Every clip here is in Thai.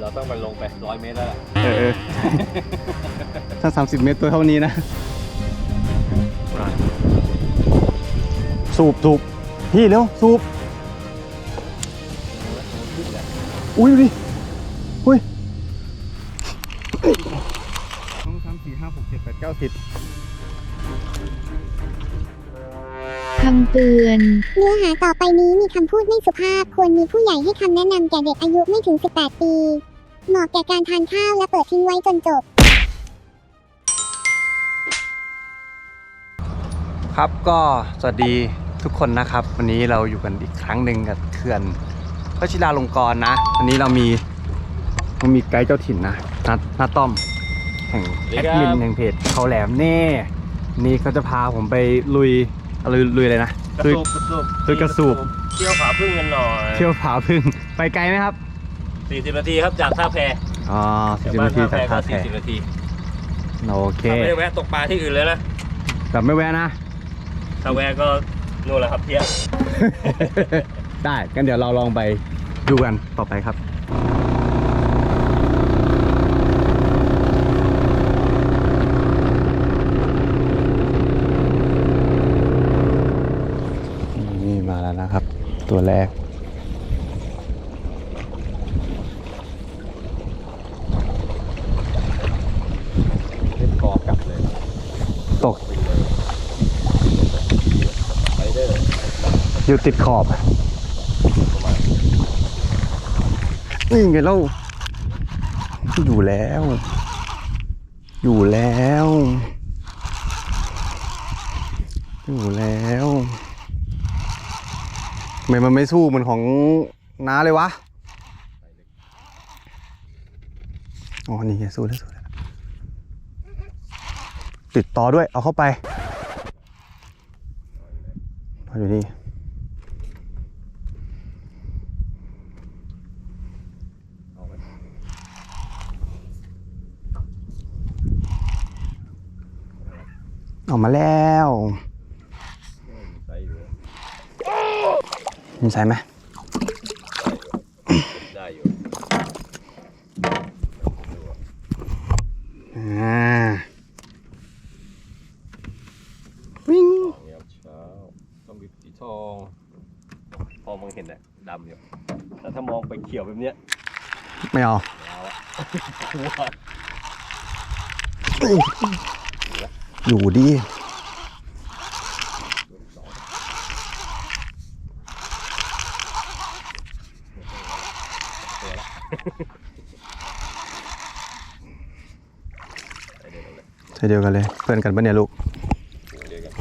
เราต้องมันลงไปร้อยเมตรแล้วล่ะเออเออ ถ้า 30 เมตรตัวเท่านี้นะ สูบสูบพี่เร็ว สูบ อุ้ยดูดิ ตือน เนื้อหาต่อไปนี้มีคำพูดไม่สุภาพ ควรมีผู้ใหญ่ให้คำแนะนำแก่เด็กอายุไม่ถึง 18 ปี เหมาะแก่การทานข้าวและเปิดทิ้งไว้จนจบ ครับก็สวัสดีทุกคนนะครับ วันนี้เราอยู่กันอีกครั้งหนึ่งกับเขื่อนพระชิราลงกรณ์นะ วันนี้เรามีเรามีไกด์เจ้าถิ่นนะนัดนัดต้อมแห่งแอดมินแห่งเพจเขาแหลมเน่ นี่เขาจะพาผมไปลุยอะไรลุยอะไรนะ กระลุยสูบกระสูบลุยกระสูบ เที่ยวผาพึ่งกันหน่อยเที่ยวผาพึ่งไปไกลไหมครับ40นาทีครับจากท่าแพอ๋อสิบนาทีจากท่าแพ40นาทีโอเคถ้าไม่ได้แวะตกปลาที่อื่นเลยนะแบบไม่แวะนะถ้าแวะก็นู่นแหละครับเที่ยงได้กันเดี๋ยวเราลองไปดูกันต่อไปครับ นี่มาแล้วนะครับ ตัวแรก เล่นกอกลับเลยตกไปเด้ออยู่ติดขอบนี่ไงเราอยู่แล้ว อยู่แล้ว อยู่แล้วทำ ไมมันไม่สู้เหมือนของน้าเลยวะ อ๋อ นี่ไงสู้แล้วสู้แล้วติดต่อด้วย เอาเข้าไปเอาอยู่นี่ ออกมาแล้ว ใส่อยู่ มีใส่ไหมได้อยู่อ่าวิ่งเงียบเช้าต้องมีสีทอง พอมองเห็นแหละดำอยู่แต่ถ้ามองไปเขียวแบบเนี้ยไม่เอาแล้วอะอยู่ดิ ใช่เดียวกันเลย เพื่อนกันปะเนี่ยลูก เดียวกัน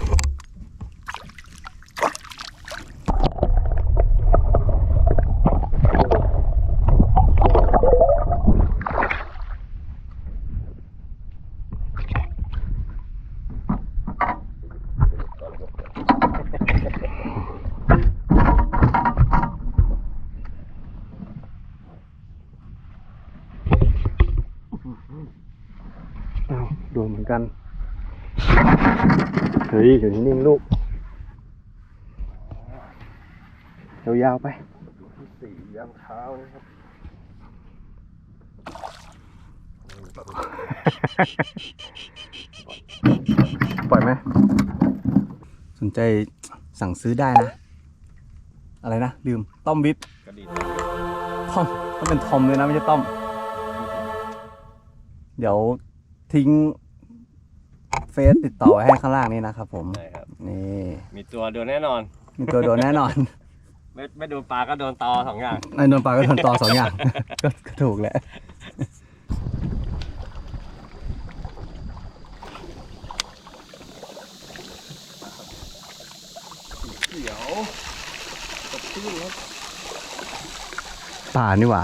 อ้าวโดนเหมือนกัน อยู่นิ่งๆลูกยาวๆไปสี่ยามเช้านะครับปล่อยไหมสนใจสั่งซื้อได้นะ อะไรนะลืมต้อมวิททอมต้องเป็นทอมเลยนะ ไม่ใช่ต้อม เดี๋ยวทิ้ง เฟซติดต่อไว้ให้ข้างล่างนี้นะครับผมใช่ครับ นี่มีตัวโดนแน่นอน มีตัวโดนแน่นอนไม่ไม่โดนปลาก็โดนตอสองอย่างไอ้โดนปลาก็โดนต่อสองอย่างก็ก็ถูกแหละเขียวกระตื้นครับป่านี่หว่า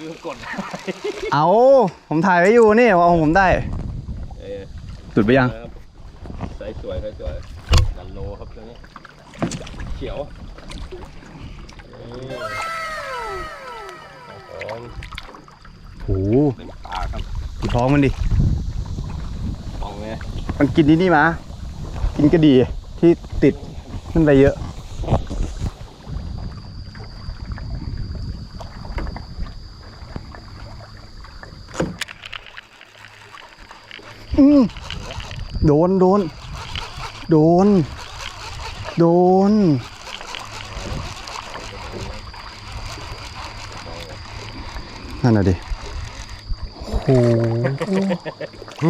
ลืมกด เอาผมถ่ายไว้อยู่นี่เอาของผมได้เออ สุดไปยังนะครับใส่สวยใส่สวยดันโลครับตัวนี้เขียวนี่ครับผมโอ้โหเป็นปลาครับดูท้องมันดิมองเลยมันกินนี่นี่มา กินกระดีที่ติดขึ้นไปเยอะ โดนโดน โดน โดน นั่นน่ะดิโอ้โห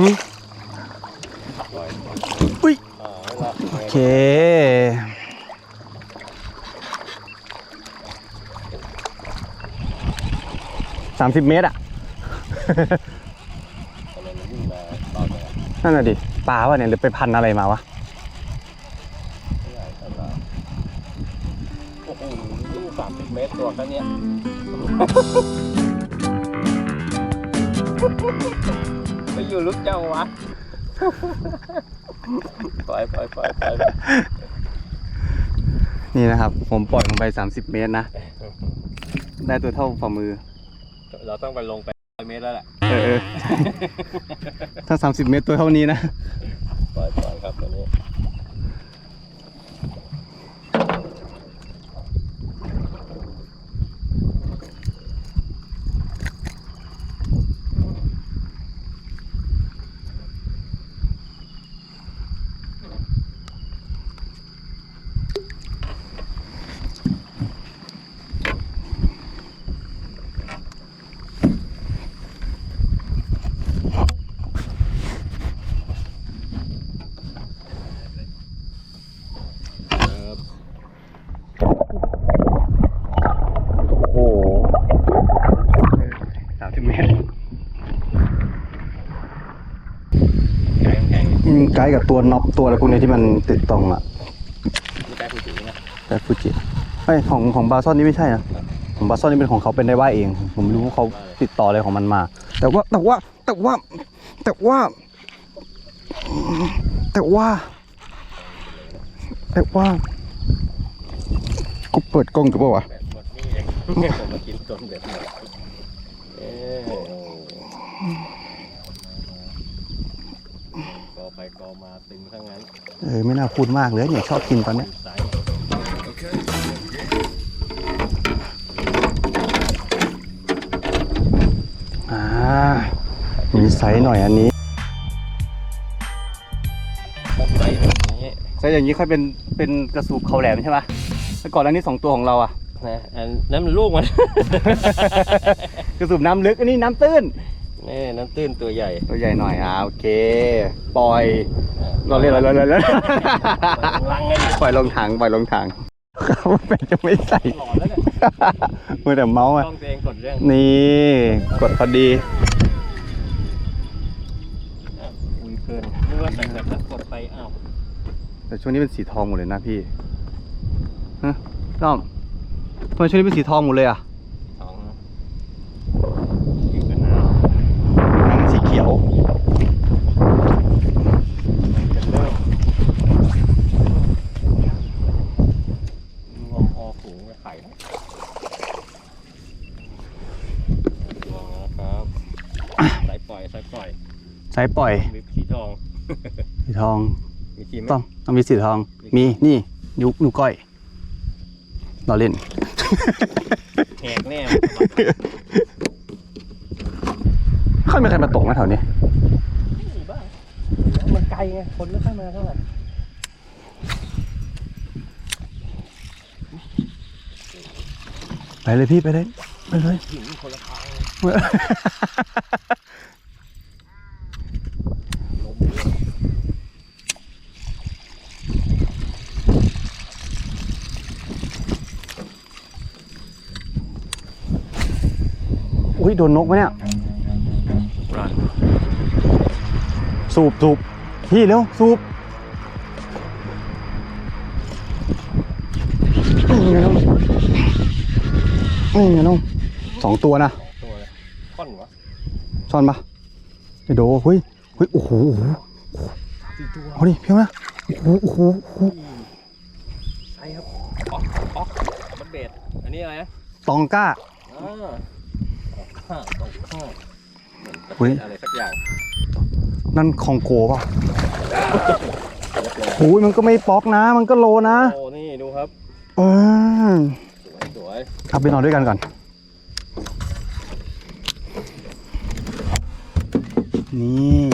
อุ้ยอ่าเวลาโอเคสามสิบเมตรอะกำลังวิ่งมาตอนนี้นั่นน่ะดิ ปลาวะเนี่ยหรือไปพันอะไรมาวะไม่ใหญ่ตลาดโอ้โหวิ่งสามสิบเมตรตัวแค่เนี้ยไปอยู่ลึกเจ้าวะปล่อยปล่อยปล่อยปล่อยนี่นะครับ ผมปล่อยลงไป 30 เมตรนะ ได้ตัวเท่าฝ่ามือ เราต้องไปลงไปร้อย เมตรแล้วแหละเออเออถ้า 30 เมตรตัวเท่านี้นะ ปล่อยปล่อยครับตัวนี้ครับ โอ้โหสามสิบเมตร แข็งแข็ งอืมไกด์กับตัวน็อปตัวอะไรพวกนี้ที่มันติดตรงอะไม่ได้ผู้ถือนะแต่ฟูจิไอยของของบาซอนนี่ไม่ใช่นะของบาซอนนี่เป็นของเขาเป็นได้ว่าเอง ผมไม่รู้ว่าเขาติดต่ออะไรของมันมา แต่ว่าแต่ว่าแต่ว่า แต่ว่า แต่ว่า แต่ว่า กูเปิดกล้องกับเปล่าวะแบบหมดนี่เองผมมากินจนแบบหมดเอ๊ะกอไปก อมาตึงทั้งนั้นเออไม่น่าพูดมากเลยเนี่ยชอบกินตอนเนี้ยไซส์อ่ามีไซส์หน่อยอันนี้ต้องใส่แบบนี้ไซส์อย่างนี้ค่อยเป็นเป็นกระสูบเขาแหลมใช่ปะแต่ก่อนอันนี้สองตัวของเราอะนะอันนั้นมันลูกมัน กระสูบน้ำลึกอันนี้น้ำตื้น นี่น้ำตื้นตัวใหญ่ตัวใหญ่หน่อยอ่าโอเค ปล่อยเราเรียกอะไรเราเรียกอะไรลังไงปล่อยลงถังปล่อยลงถังเขาเป็นจะไม่ใส่หลอนแล้วเนี่ยมือแต่เมาส์อะต้องตัวเองกดเรื่องนี่กดพอดีอะคุยเพลินนึกว่าแต่งแบบนั้นกดไปอ้าวแต่ช่วงนี้เป็นสีทองหมดเลยนะพี่ฮะน้อมทำไมช่วงนี้เป็นสีทองหมดเลยอะ รับสายปล่อยสายปล่อยสายปล่อย มีสีทอง สีทอง มีสีไหมต้องต้องมีสีทอง มีนี่นิ้วนิ้วก้อยเราเล่นแหกแน่ ค่อยมีใครมาตกนะแถวนี้มีบ้างมันไกลไงคนไม่ค่อยมาเท่าไหร่ไปเลยพี่ไปเลยไปเลยหินคนละทางลมด้วยอุ้ยโดนนกไหมเนี่ย สูบสูบพี่เร็วสูบนี่ไงน้องนี่ไงน้องสองตัวนะตัวเลยค่อนวะซ่อนปะไอโดเฮ้ยเฮ้ยโอ้โหโอ้โหสี่ตัวเอาดิเพี้ยวนะโอ้โหโอ้โหโอ้โหใช่ครับป๊อกป๊อกบันเบดอันนี้อะไรนะตองก้าอ่าห้าตกห้าเหมือนเฮ้ยอะไรสักอย่าง นั่นคองโกเปล่ะโอ้ยมันก็ไม่ป๊อกนะ มันก็โลนะโอ้นี่ดูครับเออสวยสวยเอาไปนอนด้วยกันก่อน นี่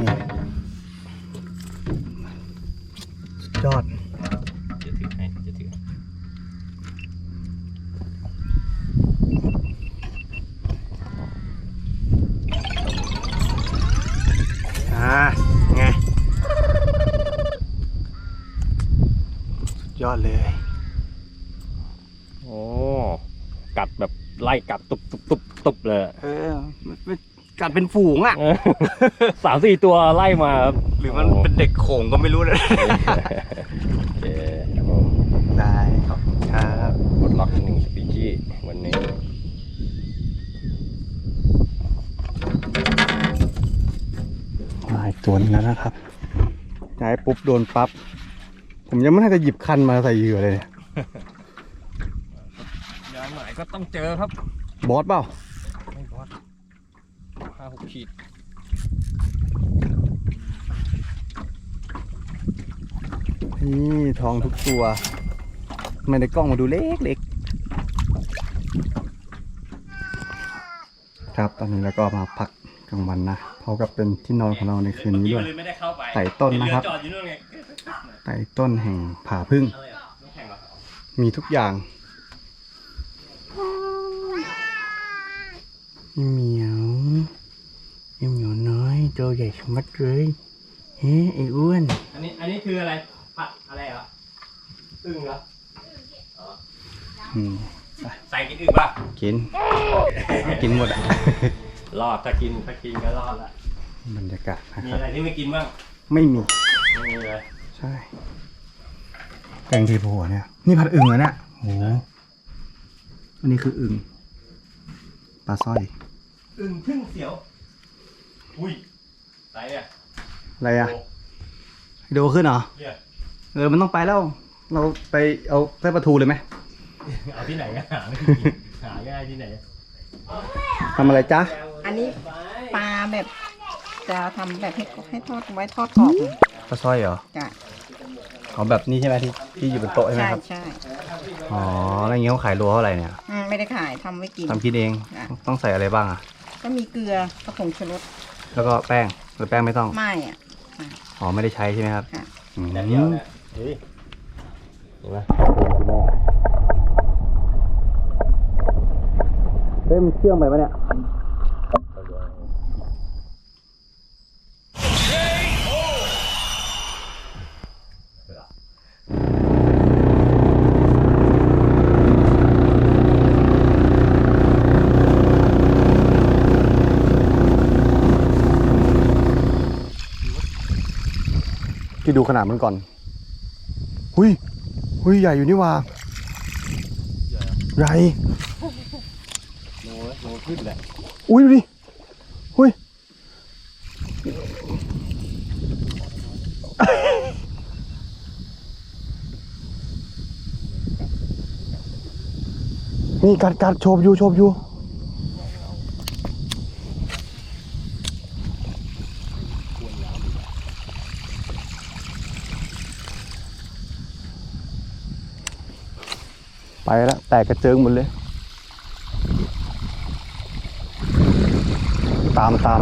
ยอดเลย โอ้กัดแบบไล่กัดตุบตุบตุบตุบเลย เออมันมันกัดเป็นฝูงอะเออสามสี่ตัวไล่มาครับหรือมันเป็นเด็กโขงก็ไม่รู้นะ โอเคครับผมได้ขอบคุณครับกดล็อกหนึ่งสปีชีส์วันนี้มาอีกตัวหนึงแล้วนะครับย้ายปุ๊บโดนปั๊บ ผมยังไม่ทันจะหยิบคันมาใส่เหยื่อเลยเนี่ยยามหมายก็ต้องเจอครับ บอสเปล่า ไม่บอสห้าหกขีดนี่ทองทุกตัวทำไมในกล้องมาดูเล็กเล็กครับ ตอนนี้เราก็มาพักกลางวันนะเพราะกับเป็นที่นอนของเราในคืนนี้ด้วย ไม่ได้เข้าไปไต่ต้นนะครับ เรือจอดอยู่นู่นไง ใต้ต้นแห่งผาพึ่งอะไรอะน้ำแข็งเหรอมีทุกอย่างไอ้เหมียวไอ้เหมียวน้อยตัวใหญ่ชะมัดเลยเฮ้ไอ้อ้วน อันนี้อันนี้คืออะไรผัดอะไรเหรออึ่งเหรออืมใส่กินอึ่งป่ะกิน กินหมดอะ รอดถ้ากินถ้ากินก็รอดละบรรยากาศนะมีครับอะไรที่ไม่กินบ้างไม่มี ไม่มีเลย ใช่แกงทีโพเนี่ยนี่ผัดอึ่งเหรอเนี่ยโหอันนี้คืออึ่งปลาสร้อย อึ่งพึ่งเสียว อุ้ยอะไรเนี่ยอะไรอะโดขึ้นเหรอ เนี่ยเออมันต้องไปแล้ว เราไปเอาไส้ปลาทูเลยไหมเอาที่ไหนกันหาไม่มีหาง่ายที่ไหนทำอะไรจ๊ะอันนี้ปลาแบบจะทำแบบให้ให้ทอดไว้ทอดกรอบ นะปลาสร้อยเหรอจ้ะอ๋อแบบนี้ใช่ไหมที่ที่อยู่บนโต๊ะใช่ไหมใช่ครับ ใช่อ๋อแล้วอย่างเงี้ยเขาขายโลเท่าไหร่เนี่ยอืมไม่ได้ขายทำไว้กิน ทำกินเองอะ ต้องใส่อะไรบ้างอะ ก็มีเกลือกระผงชูรสแล้วก็แป้ง หรือแป้งไม่ต้อง ไม่อะ อ๋อไม่ได้ใช้ใช่ไหมครับค่ะ อืมแต่เดียวเนี่ยเฮ้ยเห็นไหมเฮ้ยมันเชื่อมไปปะเนี่ย พี่ดูขนาดมันก่อน หุยหุยใหญ่อยู่นี่หว่าใหญ่โนโนขึ้นแหละ อุ้ยดูดิอุ้ยนี่กัดกัดโชบอยู่โชบอยู่ แล้วแตกกระเจิงหมดเลย ตามตาม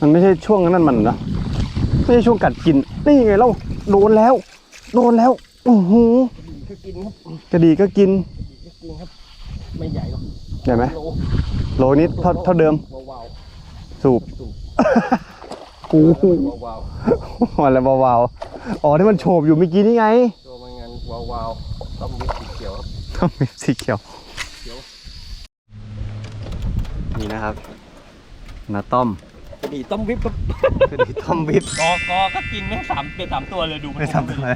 มันไม่ใช่ช่วงนั้นมันนะไม่ใช่ช่วงกัดกิน นี่ไงเราโดนแล้ว โดนแล้วโอ้โหก็กินครับกระดีก็กินก็กินครับ ไม่ใหญ่หรอก ใช่ไหมโลโลนิดเท่าเท่าเดิมว้าวสูบๆสูบโอ้โหว้าวอะไรเบาๆอ๋อที่มันโฉบอยู่เมื่อกี้นี่ไงๆตัวมันงานว้าวๆต้องมีสีเขียวครับต้องมีสีเขียวเขียวนี่นะครับนาต้อมดีต้มวิปครับคือดีต้อมวิปกอกอก็กินแม่งสามเป็นสามตัวเลยดูไม่ทำอะไร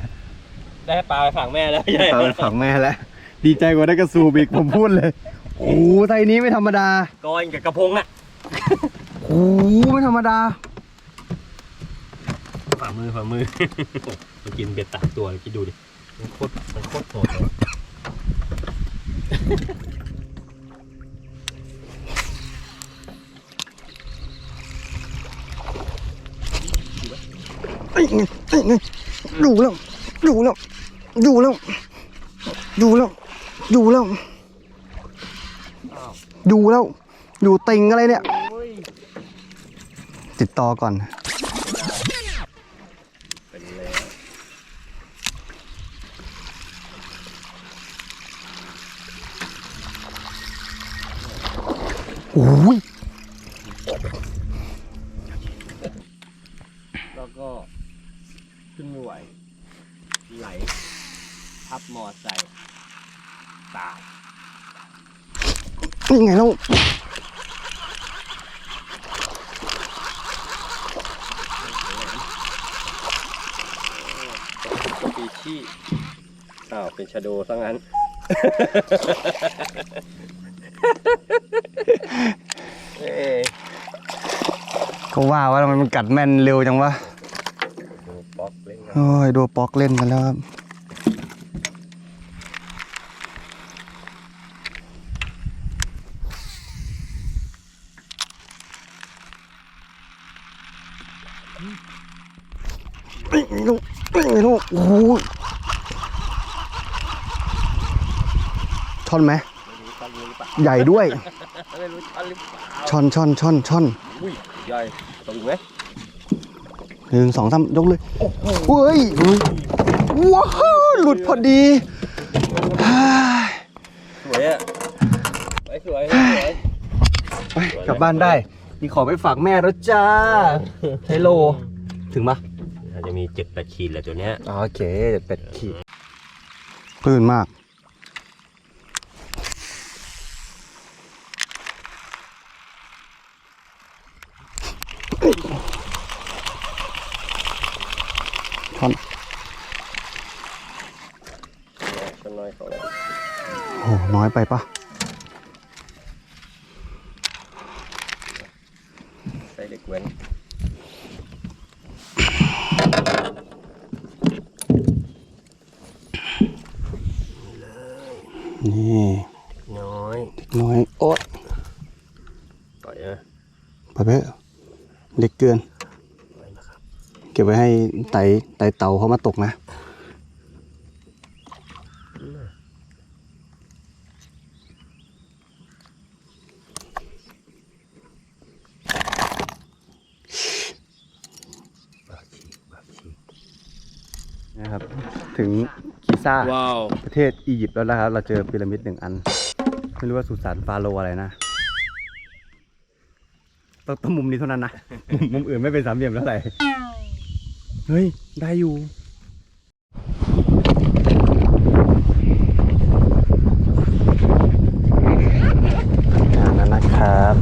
ได้ปลาไปฝังแม่แล้วใช่ตาเป็นฝังแม่แล้ว ดีใจกว่าได้กระสูบอีกผมพูดเลย โอ้โหไทยนี้ไม่ธรรมดา กอยกับกระพงอะโอ้โหไม่ธรรมดา ฝ่ามือฝ่ามือมันกินเบ็ดสามตัวเลยคิดดูดิมันโคตรมันโคตรโหดเลยไอ้ไงไอ้ไงดูแล้ว ดูแล้ว ดูแล้ว ดูแล้ว ดูแล้ว ดูแล้ว อยู่ติงอะไรเนี่ย ติดต่อก่อน โอ้ย แล้วก็ ขึ้นไม่หว ไหลทับมอไซค์ตาย นี่ไงแล้วสปีชีส์อ้าวเป็นชาโดซะงั้น เอ้ยก็ว่าว่าทำไมมันกัดแม่นเร็วจังวะ ดูป๊อกเล่นกันโอ้ยดูปอกเล่นกันแล้วครับ ลูกนี่ไงลูกโอ้โหช่อนไหมไม่รู้ชันหรือเปล่าใหญ่ด้วยไม่รู้ชันหรือเปล่าช่อนช่อนช่อนช่อนอุ้ยใหญ่ตรงไหมหนึ่งสองสามยกเลยเฮ้ยว้าวหลุดพอดีฮ่าสวยอะไปสวยสวยไปกลับบ้านได้ มีของไปฝากแม่แล้วจ้าไฮโล ถึงปะ อาจจะมีเจ็ดแปดขีดแหละตัวเนี้ยโอเคเป็ดขีดพื้นมากช่อนชันน้อยเขาแล้วโอ้น้อยไปปะ ใส่เด็กเว้น นี่น้อยเด็กน้อยโอ๊ตปล่อยนะไปเพ่เล็กเกินปล่อยนะครับเก็บไว้ให้ไต่ไต่เต่าเขามาตกนะนะครับถึงกี ซ่าว้าวประเทศอียิปต์แล้วนะครับ เราเจอพีระมิดหนึ่งอัน ไม่รู้ว่าสุสานฟาโรห์อะไรนะต้องต้องมุมนี้เท่านั้นนะ มุมมุมอื่นไม่เป็นสามเหลี่ยมเท่าไหร่เฮ้ย ได้อยู่ อ่านั่นนะครับ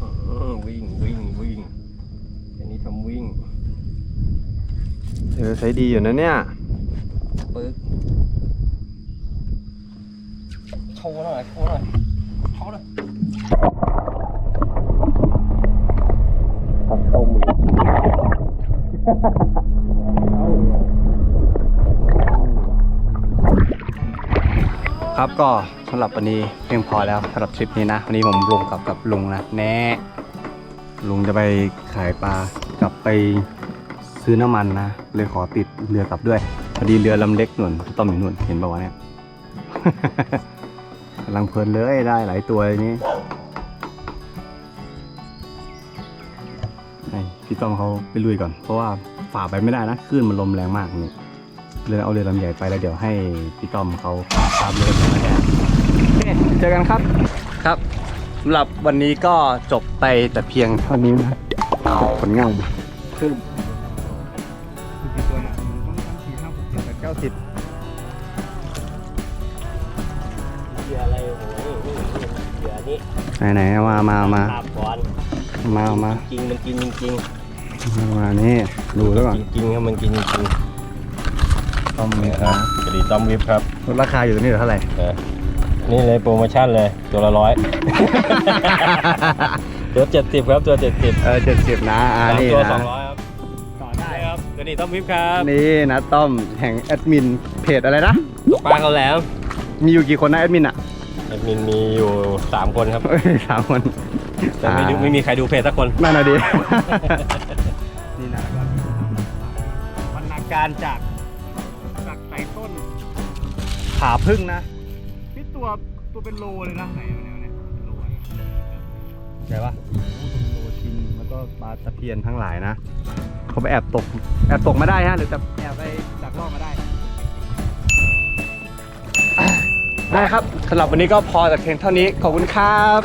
อืมวิ่งวิ่งวิ่งอันนี้ทำวิ่ง เออ ใช้ดีอยู่นะเนี่ยปึ๊กโชว์หน่อยโชว์หน่อยโชว์หน่อยเข้ามือครับก็สำหรับวันนี้เพียงพอแล้วสำหรับทริปนี้นะ วันนี้ผมลงกับกับลุงนะ แน่ลุงจะไปขายปลากลับไป ซื้อน้ำมันนะ เลยขอติดเรือกลับด้วย พอดีเรือลำเล็กหนุนต้อมอยู่หนุนเห็นป่าวะเนี่ย กำลังเพลินเลยได้หลายตัวเลยนี้ให้พี่ต้อมเขาไปลุยก่อน เพราะว่าฝ่าไปไม่ได้นะคลื่นมันลมแรงมากนี่เลยเอาเรือลำใหญ่ไปแล้วเดี๋ยวให้พี่ต้อมเขาตามเรือมาแทนโอเคเจอกันครับครับสำหรับวันนี้ก็จบไปแต่เพียงเท่านี้นะผลงานขึ้น ก้าสิบเหยื่ออะไรโอ้โหนี่นี่เหยื่อนี้ไหนไหนๆเอามามามาตาบก่อนมาเอามาจริงมันกินจริงเอามานี่ดูแล้วก่อนๆจริงๆครับมันกินจริงต้อมๆมีนี่คครับบกระดิ่งต้อมวิบครับลดราคาอยู่ตรงนี้เหลือเท่าไหร่ นะนี่เลยโปรโมชั่นเลย ตัวละร้อย ตัวเจ็ดสิบครับตัวเจ็ดสิบเออเจ็ดสิบนะอ่าสามนี่ตัวสองร้อย ได้ครับกระดิ่งต้อมวิบครับนี่นะต้อมแห่งแอดมินเพจอะไรนะตกปลาเขาแล้ว มีอยู่กี่คนนะแอดมินอะแอดมินมีอยู่สามคนครับ เอ้ยสามคนแต่ไม่ดูไม่มีใครดูเพจสักคน นั่นน่ะดิ นี่นะบรรณาการจากจากไต่ต้นผาพึ่งนะที่ตัวตัวเป็นโลเลยนะไหนเนี่ยเนี่ยโลใช่ปะโลชินแล้วก็ปลาตะเพียนทั้งหลายนะ เขาไปแอบตก แอบตกมาได้ฮะหรือจะแอบไปดักล่อมาได้ ได้ครับสำหรับวันนี้ก็พอแต่เพียงเท่านี้ขอบคุณครับ